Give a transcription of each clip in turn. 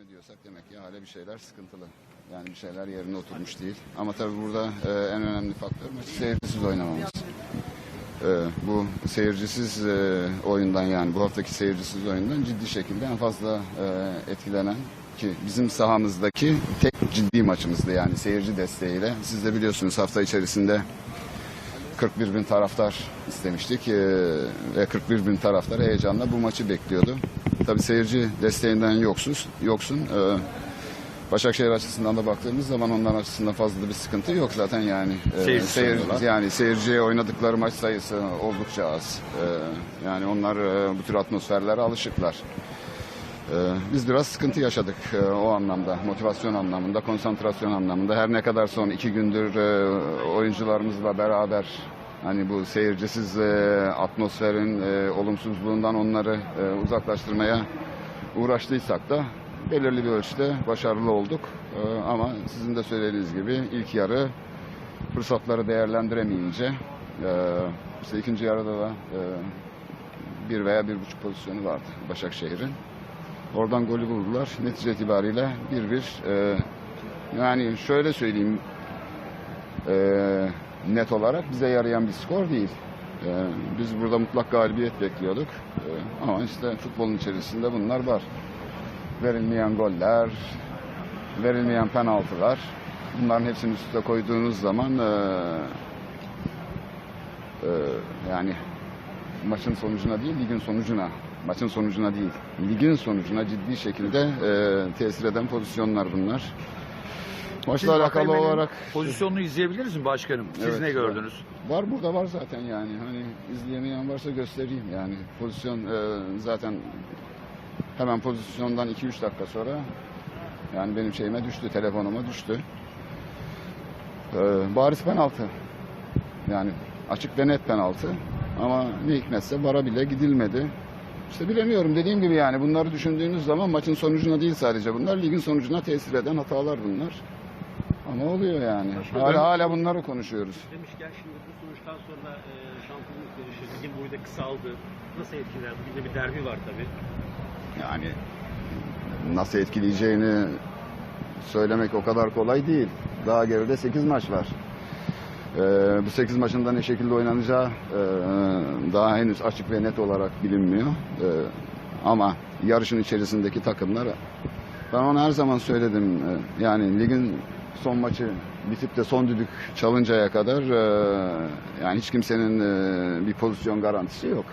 devam ediyorsak demek ki hala bir şeyler sıkıntılı. Yani bir şeyler yerine oturmuş değil. Ama tabii burada e, en önemli faktör maçı seyircisiz oynamamız. E, bu seyircisiz e, oyundan yani bu haftaki seyircisiz oyundan ciddi şekilde en fazla e, etkilenen ki bizim sahamızdaki tek ciddi maçımızdı yani seyirci desteğiyle. Siz de biliyorsunuz hafta içerisinde 41 bin taraftar istemiştik e, ve 41 bin taraftar heyecanla bu maçı bekliyordu. Tabii seyirci desteğinden yoksuz, yoksun. E, Başakşehir açısından da baktığımız zaman onların açısından fazla da bir sıkıntı yok zaten yani. E, Seyircisi seyir- yani seyirciye oynadıkları maç sayısı oldukça az. E, yani onlar e, bu tür atmosferlere alışıklar. Ee, Biz biraz sıkıntı yaşadık e, o anlamda, motivasyon anlamında, konsantrasyon anlamında. Her ne kadar son iki gündür e, oyuncularımızla beraber hani bu seyircisiz e, atmosferin olumsuzluğundan onları uzaklaştırmaya uğraştıysak da belirli bir ölçüde başarılı olduk. Ama sizin de söylediğiniz gibi ilk yarı fırsatları değerlendiremeyince işte ikinci yarıda da bir veya bir buçuk pozisyonu vardı Başakşehir'in. Oradan golü vurdular. Netice itibariyle 1-1. Ee, yani şöyle söyleyeyim ee, net olarak bize yarayan bir skor değil. Ee, biz burada mutlak galibiyet bekliyorduk. Ee, ama işte futbolun içerisinde bunlar var. Verilmeyen goller, verilmeyen penaltılar. Bunların hepsini üstüne koyduğunuz zaman ee, ee, yani maçın sonucuna değil ligin sonucuna maçın sonucuna değil ligin sonucuna ciddi şekilde e, tesir eden pozisyonlar bunlar. Maçla alakalı Vakayme'nin olarak Pozisyonunu izleyebiliriz mi başkanım? Siz Evet, ne var. gördünüz? var burada var zaten yani hani izleyemeyen varsa göstereyim yani pozisyon e, zaten hemen pozisyondan 2-3 dakika sonra yani benim şeyime düştü telefonuma düştü. E, bariz penaltı yani açık ve net penaltı ama ne hikmetse bara bile gidilmedi. İşte bilemiyorum dediğim gibi yani bunları düşündüğünüz zaman maçın sonucuna değil sadece bunlar ligin sonucuna tesir eden hatalar bunlar. Ama oluyor yani. Hala hala bunları konuşuyoruz. Demişken şimdi bu sonuçtan sonra e, şampiyonluk yarışı ligin boyu da kısaldı. Nasıl etkiler? Bugün de bir derbi var tabii. Yani nasıl etkileyeceğini söylemek o kadar kolay değil. Daha geride 8 maç var. Ee, bu 8 maçın da ne şekilde oynanacağı e, daha henüz açık ve net olarak bilinmiyor. Ee, ama yarışın içerisindeki takımlar ben ona her zaman söyledim. Ee, yani ligin son maçı bitip de son düdük çalıncaya kadar e, yani hiç kimsenin e, bir pozisyon garantisi yok.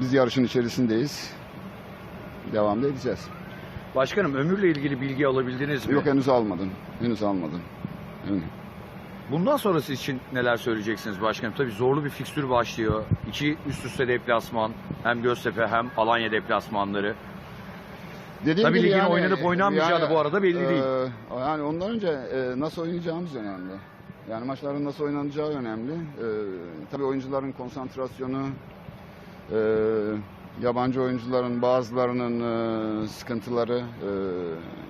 Biz yarışın içerisindeyiz. Devam da edeceğiz. Başkanım ömürle ilgili bilgi alabildiniz mi? Yok henüz almadım. Henüz almadım. Henüz. Bundan sonrası için neler söyleyeceksiniz başkanım? Tabii zorlu bir fikstür başlıyor. İki üst üste deplasman. Hem Göztepe hem Alanya deplasmanları. Dediğim Tabii ligin yani- oynanıp oynanmayacağı da bu arada belli e, değil. Yani ondan önce e, nasıl oynayacağımız önemli. Yani maçların nasıl oynanacağı önemli. E, tabii oyuncuların konsantrasyonu, e, yabancı oyuncuların bazılarının e, sıkıntıları, e,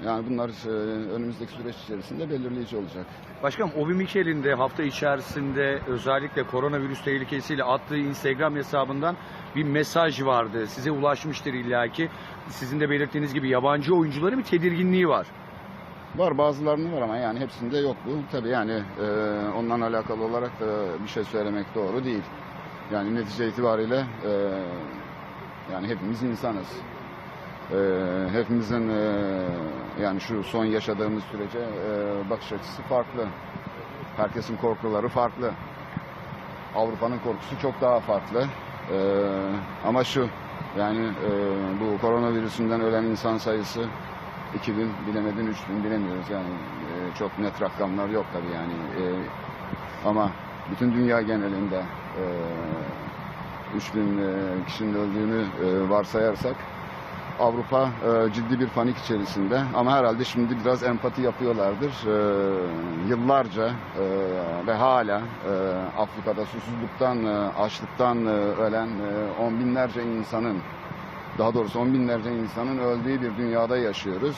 yani bunlar e, önümüzdeki süreç içerisinde belirleyici olacak. Başkanım Obi Mikel'in de hafta içerisinde özellikle koronavirüs tehlikesiyle attığı Instagram hesabından bir mesaj vardı. Size ulaşmıştır illaki. Sizin de belirttiğiniz gibi yabancı oyuncuların bir tedirginliği var. Var bazılarının var ama yani hepsinde yok bu. Tabii yani e, onunla alakalı olarak da bir şey söylemek doğru değil. Yani netice itibariyle e, yani hepimiz insanız. E, hepimizin e, yani şu son yaşadığımız sürece e, bakış açısı farklı. Herkesin korkuları farklı. Avrupa'nın korkusu çok daha farklı. E, ama şu yani e, bu koronavirüsünden ölen insan sayısı 2000 bilemedin 3000 bilemiyoruz yani e, çok net rakamlar yok tabii yani E, ama bütün dünya genelinde e, 3000 e, kişinin öldüğünü e, varsayarsak Avrupa e, ciddi bir panik içerisinde ama herhalde şimdi biraz empati yapıyorlardır. Yıllarca ve hala Afrika'da susuzluktan, açlıktan ölen on binlerce insanın daha doğrusu on binlerce insanın öldüğü bir dünyada yaşıyoruz.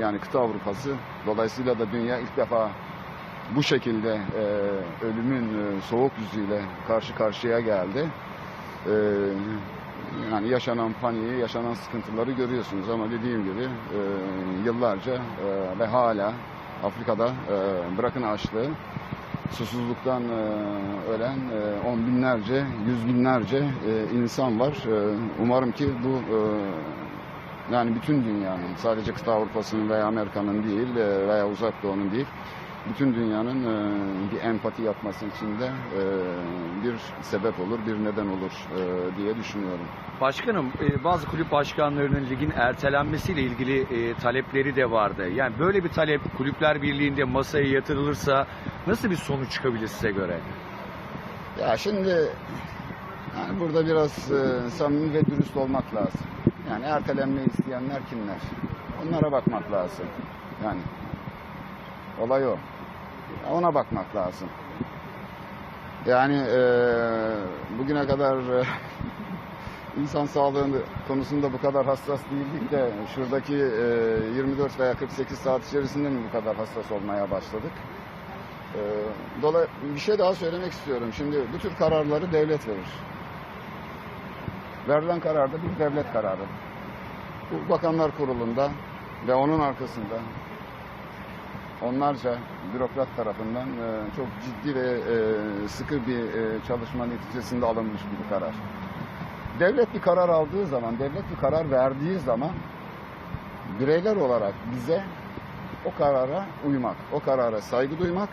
Yani kıta Avrupası. Dolayısıyla da dünya ilk defa bu şekilde ölümün soğuk yüzüyle karşı karşıya geldi. Ee, yani yaşanan paniği, yaşanan sıkıntıları görüyorsunuz ama dediğim gibi e, yıllarca e, ve hala Afrika'da e, bırakın açlığı susuzluktan e, ölen e, on binlerce, yüz binlerce e, insan var. E, umarım ki bu e, yani bütün dünyanın sadece kıta Avrupa'sının veya Amerika'nın değil e, veya Uzak Doğu'nun değil bütün dünyanın e, bir empati yapması için de e, bir sebep olur, bir neden olur e, diye düşünüyorum. Başkanım e, bazı kulüp başkanlarının ligin ertelenmesiyle ilgili e, talepleri de vardı. Yani böyle bir talep kulüpler birliğinde masaya yatırılırsa nasıl bir sonuç çıkabilir size göre? Ya şimdi yani burada biraz e, samimi ve dürüst olmak lazım. Yani ertelenmeyi isteyenler kimler? Onlara bakmak lazım. Yani olay o. Ona bakmak lazım. Yani e, bugüne kadar e, insan sağlığı konusunda bu kadar hassas değildik de şuradaki e, 24 veya 48 saat içerisinde mi bu kadar hassas olmaya başladık? E, dolayı bir şey daha söylemek istiyorum. Şimdi bu tür kararları devlet verir. Verilen karar da bir devlet kararı. Bu Bakanlar Kurulu'nda ve onun arkasında onlarca bürokrat tarafından e, çok ciddi ve e, sıkı bir e, çalışma neticesinde alınmış bir karar. Devlet bir karar aldığı zaman, devlet bir karar verdiği zaman bireyler olarak bize o karara uymak, o karara saygı duymak,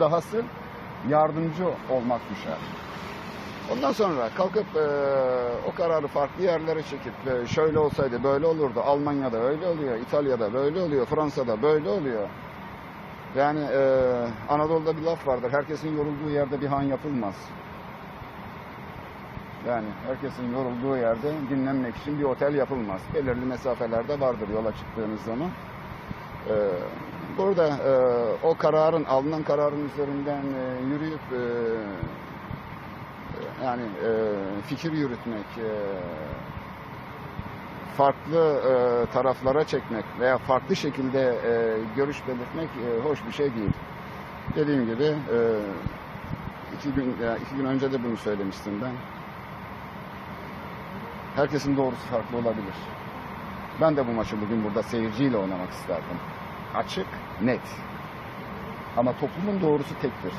dahası yardımcı olmak düşer. Ondan sonra kalkıp e, o kararı farklı yerlere çekip e, şöyle olsaydı böyle olurdu. Almanya'da öyle oluyor, İtalya'da böyle oluyor, Fransa'da böyle oluyor. Yani e, Anadolu'da bir laf vardır. Herkesin yorulduğu yerde bir han yapılmaz. Yani herkesin yorulduğu yerde dinlenmek için bir otel yapılmaz. Belirli mesafelerde vardır yola çıktığınız zaman. E, burada e, o kararın, alınan kararın üzerinden e, yürüyüp e, yani e, fikir yürütmek, e, farklı e, taraflara çekmek veya farklı şekilde e, görüş belirtmek e, hoş bir şey değil. Dediğim gibi e, iki gün ya iki gün önce de bunu söylemiştim ben. Herkesin doğrusu farklı olabilir. Ben de bu maçı bugün burada seyirciyle oynamak isterdim. Açık, net. Ama toplumun doğrusu tektir.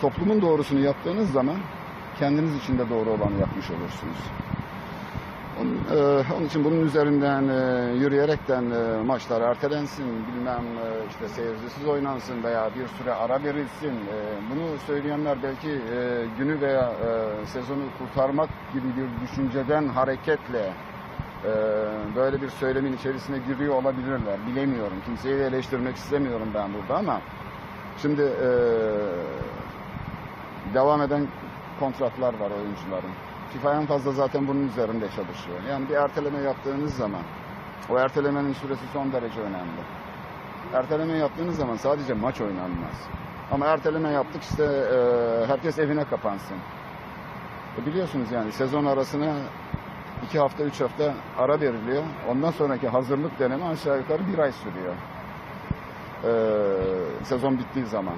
Toplumun doğrusunu yaptığınız zaman kendiniz için de doğru olanı yapmış olursunuz. E, onun için bunun üzerinden e, yürüyerekten e, maçlar ertelensin, bilmem işte seyircisiz oynansın veya bir süre ara verilsin. Bunu söyleyenler belki günü veya sezonu kurtarmak gibi bir düşünceden hareketle böyle bir söylemin içerisine giriyor olabilirler. Bilemiyorum. Kimseyi de eleştirmek istemiyorum ben burada ama şimdi devam eden kontratlar var oyuncuların. FIFA en fazla zaten bunun üzerinde çalışıyor. Yani bir erteleme yaptığınız zaman o ertelemenin süresi son derece önemli. Erteleme yaptığınız zaman sadece maç oynanmaz. Ama erteleme yaptık işte e, herkes evine kapansın. E biliyorsunuz yani sezon arasına iki hafta, üç hafta ara veriliyor. Ondan sonraki hazırlık dönemi aşağı yukarı bir ay sürüyor. E, sezon bittiği zaman.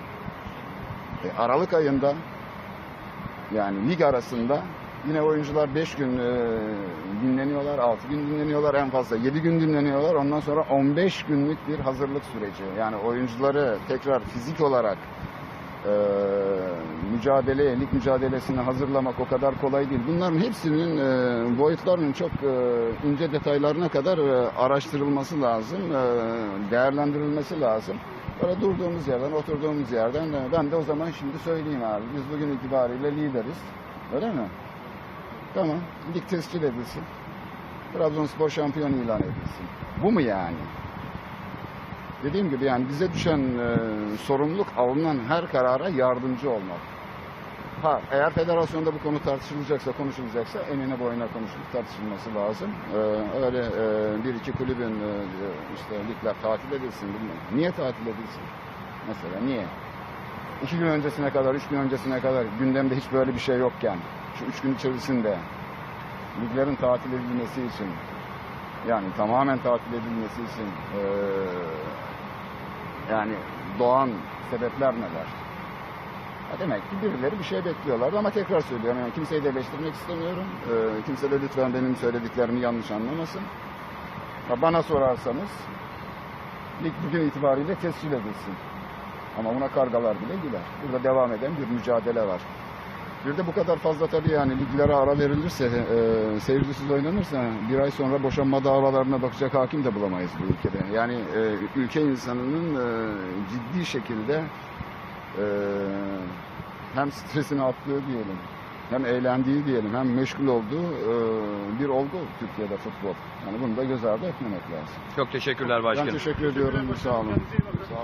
E, Aralık ayında yani lig arasında yine oyuncular 5 gün e, dinleniyorlar, 6 gün dinleniyorlar, en fazla 7 gün dinleniyorlar. Ondan sonra 15 günlük bir hazırlık süreci. Yani oyuncuları tekrar fizik olarak e, mücadeleye, lig mücadelesine hazırlamak o kadar kolay değil. Bunların hepsinin e, boyutlarının çok e, ince detaylarına kadar e, araştırılması lazım, e, değerlendirilmesi lazım. Böyle durduğumuz yerden, oturduğumuz yerden e, ben de o zaman şimdi söyleyeyim abi. Biz bugün itibariyle lideriz. Öyle mi? Tamam. Lig tescil edilsin. Trabzonspor şampiyon ilan edilsin. Bu mu yani? Dediğim gibi yani bize düşen e, sorumluluk alınan her karara yardımcı olmak. Ha, eğer federasyonda bu konu tartışılacaksa, konuşulacaksa enine boyuna konuşulup tartışılması lazım. Ee, öyle e, bir iki kulübün e, işte ligler tatil edilsin. Bilmem. Niye tatil edilsin? Mesela niye? İki gün öncesine kadar, üç gün öncesine kadar gündemde hiç böyle bir şey yokken, şu üç gün içerisinde liglerin tatil edilmesi için, yani tamamen tatil edilmesi için e, yani doğan sebepler neler? Ya demek ki birileri bir şey bekliyorlardı ama tekrar söylüyorum yani kimseyi de eleştirmek istemiyorum. Ee, kimse de lütfen benim söylediklerimi yanlış anlamasın. Ha, bana sorarsanız lig bugün itibariyle tescil edilsin. Ama buna kargalar bile güler. Burada devam eden bir mücadele var. Bir de bu kadar fazla tabii yani liglere ara verilirse, e, seyircisiz oynanırsa bir ay sonra boşanma davalarına bakacak hakim de bulamayız bu ülkede. Yani e, ülke insanının e, ciddi şekilde e, hem stresini attığı diyelim, hem eğlendiği diyelim, hem meşgul olduğu e, bir olgu Türkiye'de futbol. Yani bunu da göz ardı etmemek lazım. Çok teşekkürler Ben başkanım. teşekkür ediyorum. Sağ olun.